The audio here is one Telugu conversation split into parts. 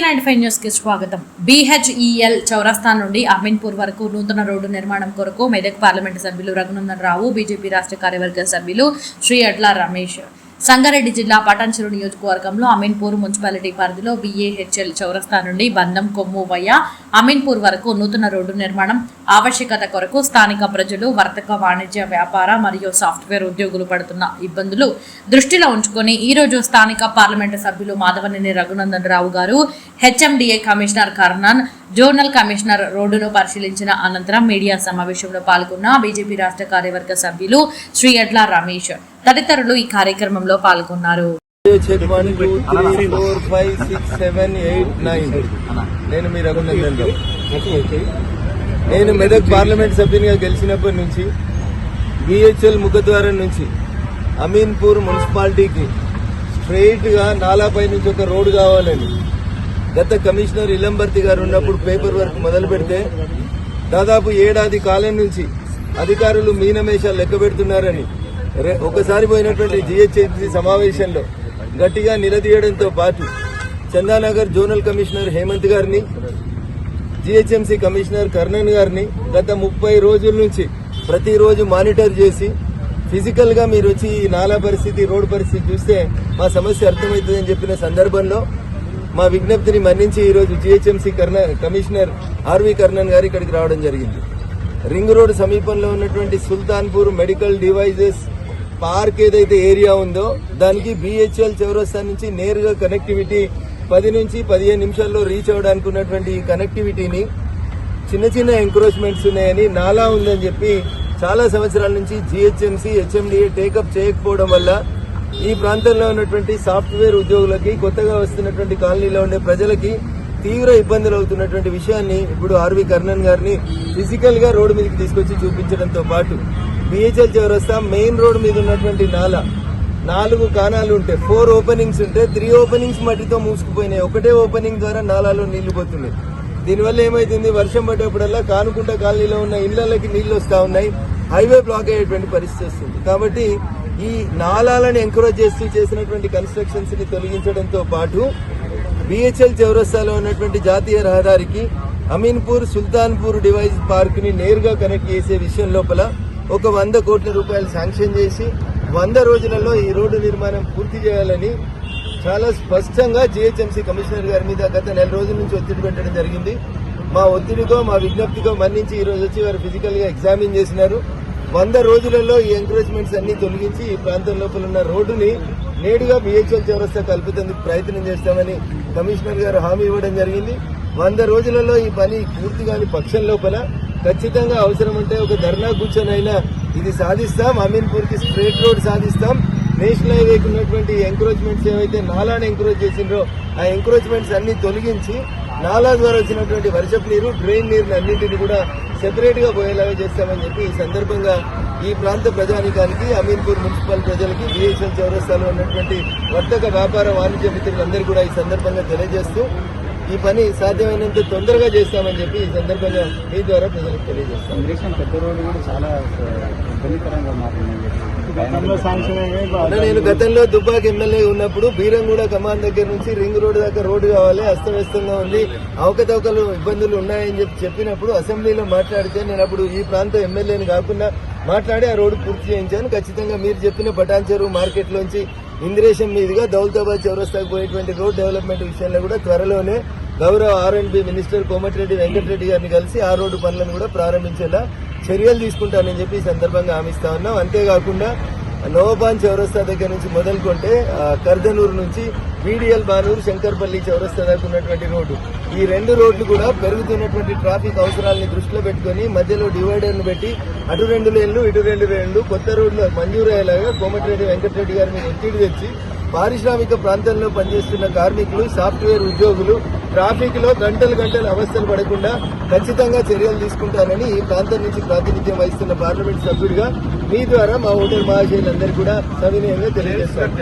నైన్టీ ఫైవ్ న్యూస్కి స్వాగతం. బీహెచ్ఈఎల్ చౌరస్తా నుండి అమీన్పూర్ వరకు నూతన రోడ్డు నిర్మాణం కొరకు మెదక్ పార్లమెంటు సభ్యులు రఘునందన్ రావు బీజేపీ రాష్ట్ర కార్యవర్గ సభ్యులు శ్రీ అట్లా రమేష్. సంగారెడ్డి జిల్లా పటాన్చెరు నియోజకవర్గంలో అమీన్పూర్ మున్సిపాలిటీ పరిధిలో బీఏహెచ్ఎల్ చౌరస్తా నుండి బంధం కొమ్ము వయ్య అమీన్పూర్ వరకు నూతన రోడ్డు నిర్మాణం ఆవశ్యకత కొరకు స్థానిక ప్రజలు వర్తక వాణిజ్య వ్యాపార మరియు సాఫ్ట్వేర్ ఉద్యోగులు పడుతున్న ఇబ్బందులు దృష్టిలో ఉంచుకొని ఈ రోజు స్థానిక పార్లమెంటు సభ్యులు Madhavaneni Raghunandan Rao garu HMDA commissioner Karnan zonal commissioner రోడ్డును పరిశీలించిన అనంతరం మీడియా సమావేశంలో పాల్గొన్న బీజేపీ రాష్ట్ర కార్యవర్గ సభ్యులు శ్రీ ఎడ్ల రమేష్. తదితరులు ఈ కార్యక్రమంలో పాల్గొన్నారు. Three four five six seven eight nine నేను మీ రఘునందన్ నేను మెదక్ పార్లమెంట్ సభ్యునిగా గెలిచినప్పటి నుంచి బిహెచ్ఎల్ ముఖద్వారం నుంచి అమీన్పూర్ మున్సిపాలిటీకి స్ట్రైట్ నాలాపై నుంచి ఒక రోడ్డు కావాలని గత కమిషనర్ ఇలంబర్తి గారు ఉన్నప్పుడు పేపర్ వర్క్ మొదలు పెడితే దాదాపు ఏడాది కాలం నుంచి అధికారులు మీనమేషాలు లెక్క పెడుతున్నారని ఒకసారి పోయినటువంటి జిహెచ్ఎంసీ సమావేశంలో గట్టిగా నిలదీయడంతో పాటు చందానగర్ జోనల్ కమిషనర్ హేమంత్ గారిని జిహెచ్ఎంసీ కమిషనర్ కర్ణన్ గారిని గత ముప్పై రోజుల నుంచి ప్రతిరోజు మానిటర్ చేసి ఫిజికల్గా మీరు వచ్చి ఈ నాలా పరిస్థితి రోడ్డు పరిస్థితి చూస్తే మా సమస్య అర్థమవుతుందని చెప్పిన సందర్భంలో మా విజ్ఞప్తిని మన్నించి ఈరోజు రోజు GHMC Karna commissioner RV Karnan garu ఇక్కడికి రావడం జరిగింది. రింగ్ రోడ్ సమీపంలో ఉన్నటువంటి సుల్తాన్పూర్ మెడికల్ డివైజెస్ పార్క్ ఏదైతే ఏరియా ఉందో దానికి బిహెచ్ఎల్ చౌరస్తా నుంచి నేరుగా కనెక్టివిటీ పది నుంచి పదిహేను నిమిషాల్లో రీచ్ అవ్వడానికి ఉన్నటువంటి ఈ కనెక్టివిటీని చిన్న చిన్న ఎంక్రోచ్మెంట్స్ ఉన్నాయని నాలా ఉందని చెప్పి చాలా సంవత్సరాల నుంచి జిహెచ్ఎంసీ హెచ్ఎండిఏ టేకప్ చేయకపోవడం వల్ల ఈ ప్రాంతంలో ఉన్నటువంటి సాఫ్ట్వేర్ ఉద్యోగులకి కొత్తగా వస్తున్నటువంటి కాలనీలో ఉండే ప్రజలకి తీవ్ర ఇబ్బందులు అవుతున్నటువంటి విషయాన్ని ఇప్పుడు ఆర్వి కర్ణన్ గారిని ఫిజికల్గా రోడ్డు మీదకి తీసుకొచ్చి చూపించడంతో పాటు బిహెచ్ఎల్ చౌరస్తా మెయిన్ రోడ్ మీద ఉన్నటువంటి నాల. నాలుగు కానాలు ఉంటాయి ఫోర్ ఓపెనింగ్స్ ఉంటే త్రీ ఓపెనింగ్స్ మట్టితో మూసుకుపోయినాయి. ఒకటే ఓపెనింగ్ ద్వారా నాలాలో నీళ్ళు పోతున్నాయి. దీనివల్ల ఏమైతుంది? వర్షం పడ్డప్పుడల్లా కానుకుంట కాలనీలో ఉన్న ఇళ్ళకి నీళ్ళు వస్తా ఉన్నాయి. హైవే బ్లాక్ అయ్యేటువంటి పరిస్థితి వస్తుంది. కాబట్టి ఈ నాలాలను ఎంకరేజ్ చేస్తూ చేసినటువంటి కన్స్ట్రక్షన్స్ని తొలగించడంతో పాటు బిహెచ్ఎల్ చౌరస్తాలో ఉన్నటువంటి జాతీయ రహదారికి అమీన్పూర్ సుల్తాన్పూర్ డివైస్ పార్క్ని నేరుగా కనెక్ట్ చేసే విషయం లోపల ఒక వంద కోట్ల రూపాయలు శాంక్షన్ చేసి వంద రోజులలో ఈ రోడ్డు నిర్మాణం పూర్తి చేయాలని చాలా స్పష్టంగా జిహెచ్ఎంసీ కమిషనర్ గారి మీద గత నెల రోజుల నుంచి ఒత్తిడి పెట్టడం జరిగింది. మా ఒత్తిడికో మా విజ్ఞప్తికో మన్నించి ఈ రోజు వచ్చి వారు ఫిజికల్గా ఎగ్జామిన్ చేసినారు. వంద రోజులలో ఈ ఎంకరేజ్మెంట్స్ అన్ని తొలగించి ఈ ప్రాంతం లోపల ఉన్న రోడ్డుని నేడుగా బిహెచ్ఎల్ చౌరస్తా కల్పితందుకు ప్రయత్నం చేస్తామని కమిషనర్ గారు హామీ ఇవ్వడం జరిగింది. వంద రోజులలో ఈ పని పూర్తి కాని పక్షం లోపల ఖచ్చితంగా అవసరం అంటే ఒక ధర్నా కూర్చొనైనా ఇది సాధిస్తాం. అమీన్పూర్కి స్ట్రేట్ రోడ్ సాధిస్తాం. నేషనల్ హైవేకి ఉన్నటువంటి ఎంక్రోచ్మెంట్స్ ఏవైతే నాలాని ఎంకరేజ్ చేసిండ్రో ఆ ఎంక్రోచ్మెంట్స్ అన్ని తొలగించి నాలా ద్వారా వచ్చినటువంటి వర్షపు నీరు డ్రైన్ నీరుని అన్నింటిని కూడా సెపరేట్గా పోయేలాగా చేస్తామని చెప్పి ఈ సందర్భంగా ఈ ప్రాంత ప్రజానికానికి అమీన్పూర్ మున్సిపల్ ప్రజలకి బిఎస్ఎల్ చౌరస్తాలో ఉన్నటువంటి వర్తక వ్యాపార వాణిజ్య మిత్రులందరూ కూడా ఈ సందర్భంగా తెలియజేస్తూ ఈ పని సాధ్యమైనంత తొందరగా చేస్తామని చెప్పి ఈ సందర్భంగా మీ ద్వారా ప్రజలకు తెలియజేస్తాం. కాంగ్రెస్ పెద్ద రోడ్డు కూడా చాలా ఇబ్బందికరంగా మారింది గతంలో శాంక్షన్ అన్న, నేను గతంలో దుబ్బాక ఎమ్మెల్యే ఉన్నప్పుడు బీరంగూడ కమాన్ దగ్గర నుంచి రింగ్ రోడ్ దాకా రోడ్డు కావాలి అస్తవ్యస్తంగా ఉంది అవకతవకలు ఇబ్బందులు ఉన్నాయని చెప్పి చెప్పినప్పుడు అసెంబ్లీలో మాట్లాడితే నేను అప్పుడు ఈ ప్రాంత ఎమ్మెల్యేని కాకుండా మాట్లాడి ఆ రోడ్డు పూర్తి చేయించాను. ఖచ్చితంగా మీరు చెప్పిన పటాన్ చెరువు మార్కెట్ లోంచి ఇంద్రేశం మీదుగా దౌలతాబాద్ చౌరస్తాకు పోయేటువంటి రోడ్ డెవలప్మెంట్ విషయంలో కూడా త్వరలోనే గౌరవ R and B minister Komatireddy Venkatreddy గారిని కలిసి ఆ రోడ్డు పనులను కూడా ప్రారంభించేలా చర్యలు తీసుకుంటానని చెప్పి ఈ సందర్భంగా హామీస్తా ఉన్నాం. అంతేకాకుండా నోబాన్ చౌరస్తా దగ్గర నుంచి మొదలుకుంటే కర్దనూరు నుంచి బీడిఎల్ బానూరు శంకర్పల్లి చౌరస్తా దాకా ఉన్నటువంటి రోడ్డు. ఈ రెండు రోడ్లు కూడా పెరుగుతున్నటువంటి ట్రాఫిక్ అవసరాలని దృష్టిలో పెట్టుకుని మధ్యలో డివైడర్ను పెట్టి అటు రెండు లేన్లు ఇటు రెండు లేన్లు కొత్త రోడ్లు మంజూరు అయ్యేలాగా కోమటిరెడ్డి వెంకటరెడ్డి గారిని ఒత్తిడి తెచ్చి పారిశ్రామిక ప్రాంతంలో పనిచేస్తున్న కార్మికులు సాఫ్ట్వేర్ ఉద్యోగులు ట్రాఫిక్లో గంటలు గంటలు అవస్థలు పడకుండా ఖచ్చితంగా చర్యలు తీసుకుంటానని ఈ ప్రాంతం నుంచి ప్రాతినిధ్యం వహిస్తున్న పార్లమెంట్ సభ్యుడిగా మీ ద్వారా మా ఓటర్ మహాశయులందరూ కూడా సవినయంగా తెలియజేస్తారు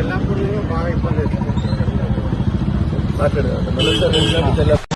మాట్లాడదాం.